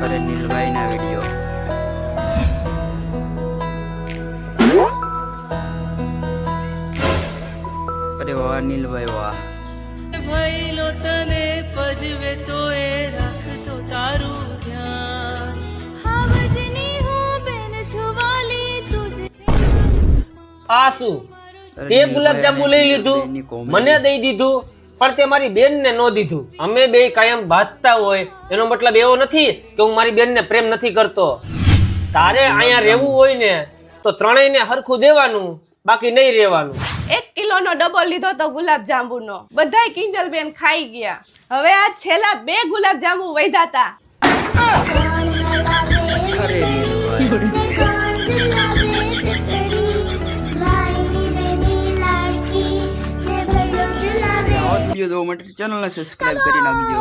કરે નીલભાઈના વીડિયો. અરે વાહ નીલભાઈ વાહ. ભઈલો તને પજવે તો એ રાખતો તારું ધ્યાન. હાવજની હું બેન છુવાલી તુજે. આ શું? તે ગુલાબ જાંબુ લઈ લીધું? મને દઈ દીધું? પણ તે મારી બેનને ન દીધું. અમે બે કાયમ બાંધતા હોય, એનો મતલબ એવો નથી કે હું મારી બેનને પ્રેમ નથી કરતો. તારે અહીંયા રહેવું હોય ને, તો ત્રણેયને હરખું દેવાનું, બાકી નહીં રહેવાનું. એક કિલોનો ડબ્બો લીધો તો ગુલાબ જાંબુનો બધાય કિંજલ બેન ખાઈ ગયા. હવે આ છેલ્લા બે ગુલાબ જાંબુ વધ્યા વીડિયો જોવા માટે ચેનલને સબસ્ક્રાઇબ કરી નાખજો